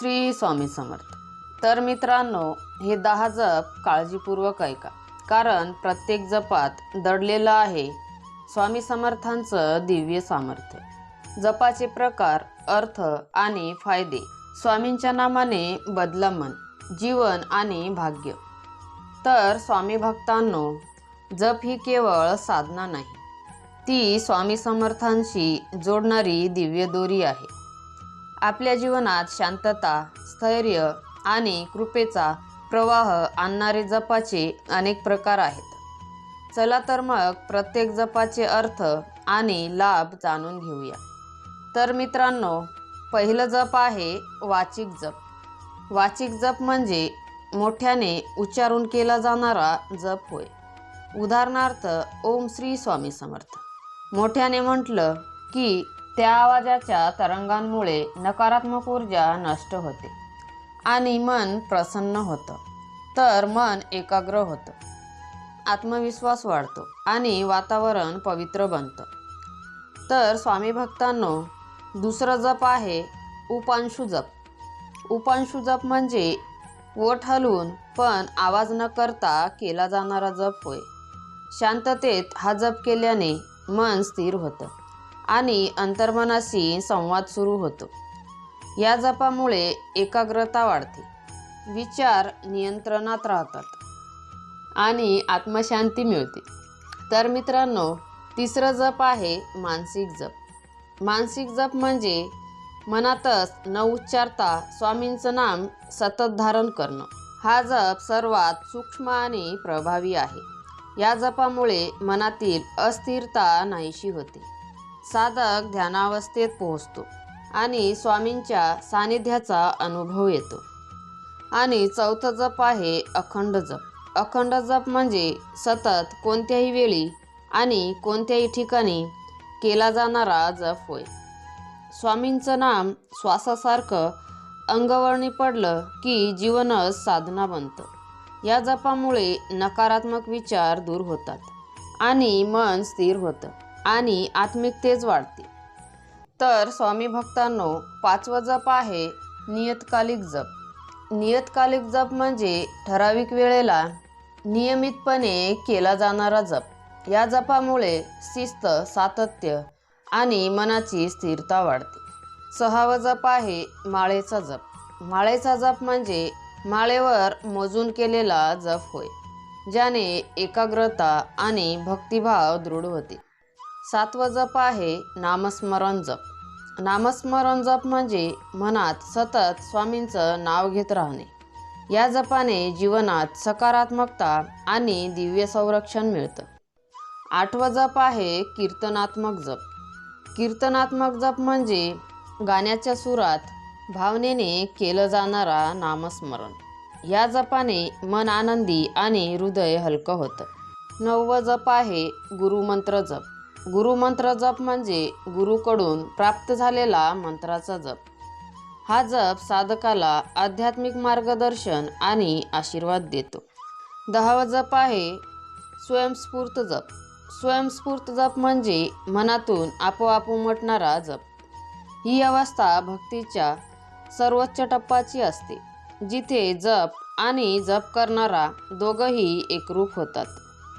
श्री स्वामी समर्थ. तर मित्रांनो हे दहा जप काळजीपूर्वक ऐका. कारण प्रत्येक जपात दडलेलं आहे स्वामी समर्थांचं दिव्य सामर्थ्य. जपाचे प्रकार अर्थ आणि फायदे स्वामींच्या नामाने बदला मन जीवन आणि भाग्य. तर स्वामी भक्तांनो जप ही केवळ साधना नाही ती स्वामी समर्थांशी जोडणारी दिव्य दोरी आहे. आपल्या जीवनात शांतता स्थैर्य आणि कृपेचा प्रवाह आणणारे जपाचे अनेक प्रकार आहेत. चला तर मग प्रत्येक जपाचे अर्थ आणि लाभ जाणून घेऊया. तर मित्रांनो पहिलं जप आहे वाचिक जप. वाचिक जप म्हणजे मोठ्याने उच्चारून केला जाणारा जप होय. उदाहरणार्थ ओम श्री स्वामी समर्थ. मोठ्याने म्हटलं की त्या आवाजाच्या तरंगांमुळे नकारात्मक ऊर्जा नष्ट होते आणि मन प्रसन्न होतं. तर मन एकाग्र होतं. आत्मविश्वास वाढतो आणि वातावरण पवित्र बनतं. तर स्वामी भक्तांनो दुसरं जप आहे उपांशु जप. उपांशु जप म्हणजे ओठ हलवून पण आवाज न करता केला जाणारा जप होय. शांततेत हा जप केल्याने मन स्थिर होतं. आणि अंतर्मनाशी संवाद सुरू होतो. या जपामुळे एकाग्रता वाढते. विचार नियंत्रणात राहतात आणि आत्मशांती मिळते. तर मित्रांनो तिसरं जप आहे मानसिक जप. मानसिक जप म्हणजे मनातच न उच्चारता स्वामींचं नाम सतत धारण करणं. हा जप सर्वात सूक्ष्म आणि प्रभावी आहे. या जपामुळे मनातील अस्थिरता नाहीशी होते. साधक ध्यानावस्थेत पोहोचतो आणि स्वामींच्या सानिध्याचा अनुभव येतो. आणि चौथं जप आहे अखंड जप. अखंड जप म्हणजे सतत कोणत्याही वेळी आणि कोणत्याही ठिकाणी केला जाणारा जप होय. स्वामींचं नाम श्वासासारखं अंगवळणी पडलं की जीवनच साधना बनतं. या जपामुळे नकारात्मक विचार दूर होतात आणि मन स्थिर होतं. आणि आत्मिकतेच वाढते. तर स्वामी भक्तांनो पाचवं जप आहे नियतकालिक जप. नियतकालिक जप म्हणजे ठराविक वेळेला नियमितपणे केला जाणारा जप. या जपामुळे शिस्त सातत्य आणि मनाची स्थिरता वाढते. सहावं जप आहे माळेचा जप. माळेचा जप म्हणजे माळेवर मोजून केलेला जप होय ज्याने एकाग्रता आणि भक्तिभाव दृढ होते. सातवं जप आहे नामस्मरण जप. नामस्मरण जप म्हणजे मनात सतत स्वामींचं नाव घेत राहणे. या जपाने जीवनात सकारात्मकता आणि दिव्य संरक्षण मिळतं. आठवं जप आहे कीर्तनात्मक जप. कीर्तनात्मक जप म्हणजे गाण्याच्या सुरात भावनेने केलं जाणारा नामस्मरण. या जपाने मन आनंदी आणि हृदय हलकं होतं. नववं जप आहे गुरुमंत्र जप. गुरुमंत्र जप म्हणजे गुरुकडून प्राप्त झालेला मंत्राचा जप. हा जप साधकाला आध्यात्मिक मार्गदर्शन आणि आशीर्वाद देतो. दहावा जप आहे स्वयंस्फूर्त जप. स्वयंस्फूर्त जप म्हणजे मनातून आपोआप उमटणारा जप. ही अवस्था भक्तीच्या सर्वोच्च टप्पाची असते जिथे जप आणि जप करणारा दोघंही एकरूप होतात.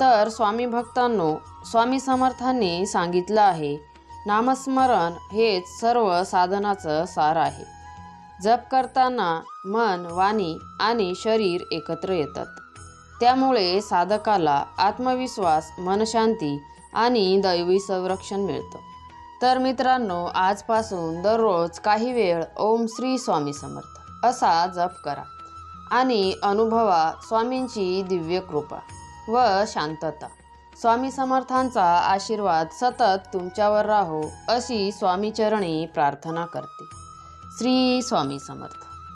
तर स्वामी भक्तांनो स्वामी समर्थांनी सांगितलं आहे नामस्मरण हेच सर्व साधनाचं सार आहे. जप करताना मन वाणी आणि शरीर एकत्र येतात. त्यामुळे साधकाला आत्मविश्वास मनशांती आणि दैवी संरक्षण मिळतं. तर मित्रांनो आजपासून दररोज काही वेळ ओम श्री स्वामी समर्थ. असा जप करा आणि अनुभवा स्वामींची दिव्य कृपा. व शांतता. स्वामी समर्थांचा आशीर्वाद सतत तुमच्यावर राहो अशी स्वामीचरणी प्रार्थना करते. श्री स्वामी समर्थ.